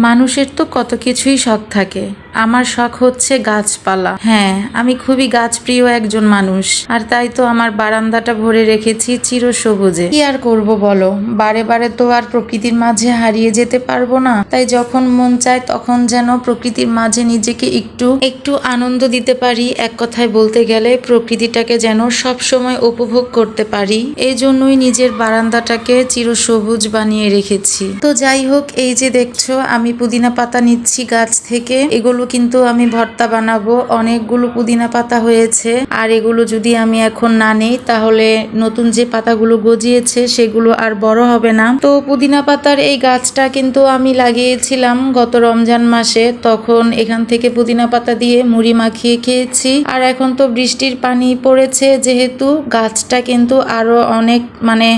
মানুষের তো কত কিছুই শখ থাকে। আমার শখ হচ্ছে গাছপালা। হ্যাঁ আমি খুবই গাছপ্রিয় একজন মানুষ। আর তাই তো আমার বারান্দাটা ভরে রেখেছি চিরসবুজে। কি আর করব বলো? বারে বারে তো আর প্রকৃতির মাঝে হারিয়ে যেতে পারব না। তাই যখন মন চায় তখন যেন প্রকৃতির মাঝে নিজেকে একটু একটু আনন্দ দিতে পারি। এক কথায় বলতে গেলে প্রকৃতিটাকে যেন সব সময় উপভোগ করতে পারি। এই জন্যই নিজের বারান্দাটাকে চিরসবুজ বানিয়ে রেখেছি। তো যাই হোক, এই যে দেখছ, আমি পুদিনা পাতা নিচ্ছি গাছ থেকে। এগুলো কিন্তু আমি ভর্তা বানাবো। অনেকগুলো পুদিনা পাতা হয়েছে। আর এগুলো যদি আমি এখন না নেই, তাহলে নতুন যে পাতাগুলো গজিয়েছে, সেগুলো আর বড় হবে না। তো পুদিনা পাতার এই গাছটা কিন্তু আমি লাগিয়েছিলাম গত রমজান মাসে। তখন এখান থেকে পুদিনা পাতা দিয়ে মুড়ি মাখিয়ে খেয়েছি। আর এখন তো বৃষ্টির পানি পড়েছে যেহেতু। গাছটা কিন্তু আরও অনেক মানে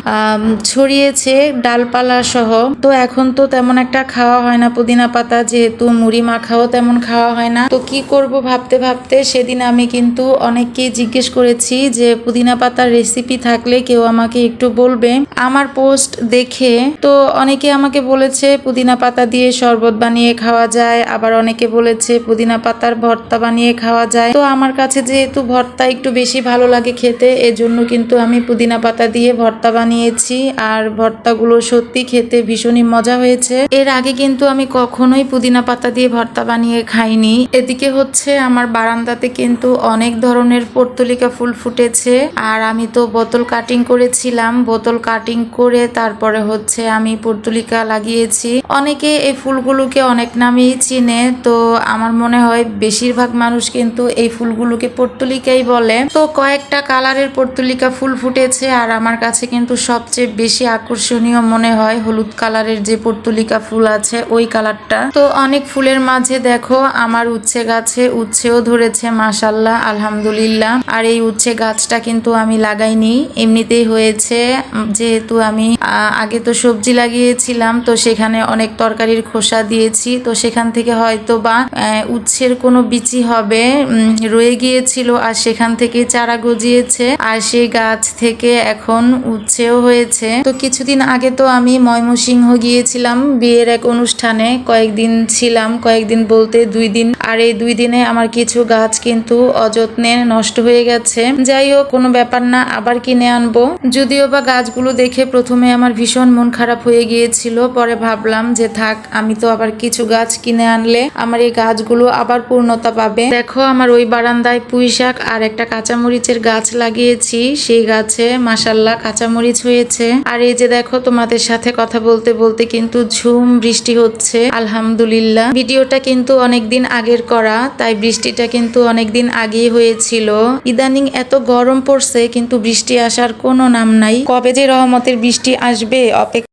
ছড়িয়েছে ডালপালা সহ। তো এখন তো তেমন একটা খাওয়া হয় না পুদিনা পাতা। যেহেতু মুড়ি মাখাও তেমন খাওয়া হয় না। তো কি করব ভাবতে ভাবতে সেদিন আমি কিন্তু অনেককেই জিজ্ঞেস করেছি যে, পুদিনা পাতার রেসিপি থাকলে কেউ আমাকে একটু বলবে? আমার পোস্ট দেখে তো অনেকে আমাকে বলেছে, পুদিনা পাতা দিয়ে শরবত বানিয়ে খাওয়া যায়। আবার অনেকে বলেছে, পুদিনা পাতার ভর্তা বানিয়ে খাওয়া যায়। তো আমার কাছে যেহেতু ভর্তা একটু বেশি ভালো লাগে খেতে, এজন্য কিন্তু আমি পুদিনা পাতা দিয়ে ভর্তা বানিয়েছি। আর ভর্তাগুলো সত্যি খেতে ভীষণই মজা হয়েছে। এর আগে কিন্তু আমি কখনোই পুদিনা পাতা দিয়ে ভর্তা বানিয়ে খাইনি। এদিকে হচ্ছে আমার বারান্দাতে কিন্তু অনেক ধরনের পর্তুলিকা ফুল ফুটেছে। আর আমি তো বোতল কাটিং করেছিলাম। বোতল কাটিং করে তারপরে হচ্ছে আমি পর্তুলিকা লাগিয়েছি। অনেকে এই ফুলগুলোকে অনেক নামেই চিনে। তো আমার মনে হয় বেশিরভাগ মানুষ কিন্তু এই ফুলগুলোকে পর্তুলিকাই বলে। তো কয়েকটা কালারের পর্তুলিকা ফুল ফুটেছে। আর আমার কাছে কিন্তু সবচেয়ে বেশি আকর্ষণীয় মনে হয় হলুদ কালারের যে পর্তুলিকা ফুল আছে, ওই কালারটা। তো অনেক ফুলের মাঝে দেখো আমার উচ্ছে গাছে উচ্ছেও ধরেছে মাসাল্লাহ আলহামদুলিল্লাহ। আর এই উচ্ছে গাছটা কিন্তু আমি লাগাইনি। এমনিতেই হয়েছে, যেহেতু আমি আগে তো সবজি লাগিয়েছিলাম, তো সেখানে অনেক তরকারির খোসা দিয়েছি। তো সেখান থেকে হয়তো বা উচ্ছের কোনো বিচি হবে রয়ে গিয়েছিল আর সেখান থেকে চারা গজিয়েছে। আর সেই গাছ থেকে এখন উচ্ছেও হয়েছে। তো কিছুদিন আগে তো আমি ময়মনসিংহ গিয়েছিলাম বিয়ের এক অনুষ্ঠানে। কয়েকদিন ছিলাম, কয়েকদিন বলতে দুই দিন। আর এই দুই দিনে আমার কিছু গাছ কিন্তু অযত্নে নষ্ট হয়ে গেছে। যাই হোক, কোনো ব্যাপার না, আবার কিনে আনব। যদিও বা গাছগুলো দেখে প্রথমে আমার ভীষণ মন খারাপ হয়ে গিয়েছিল, পরে ভাবলাম যে থাক, আমি তো আবার কিছু গাছ কিনে আনলে আমার এই গাছগুলো আবার পূর্ণতা পাবে। দেখো, আমার ওই বারান্দায় পুঁই শাক আর একটা কাঁচামরিচের গাছ লাগিয়েছি। সেই গাছে মাসাল্লাহ কাঁচামরিচ হয়েছে। আর এই যে দেখো, তোমাদের সাথে কথা বলতে বলতে কিন্তু ঝুম বৃষ্টি হচ্ছে। আলহামদুলিল্লাহ। ভিডিওটা কিন্তু অনেকদিন আগের করা, তাই বৃষ্টিটা কিন্তু অনেক দিন আগেই হয়েছিল। ইদানিং এত গরম পড়ছে, কিন্তু বৃষ্টি আসার কোনো নাম নাই। কবে যে রহমতের বৃষ্টি আসবে, অপেক্ষা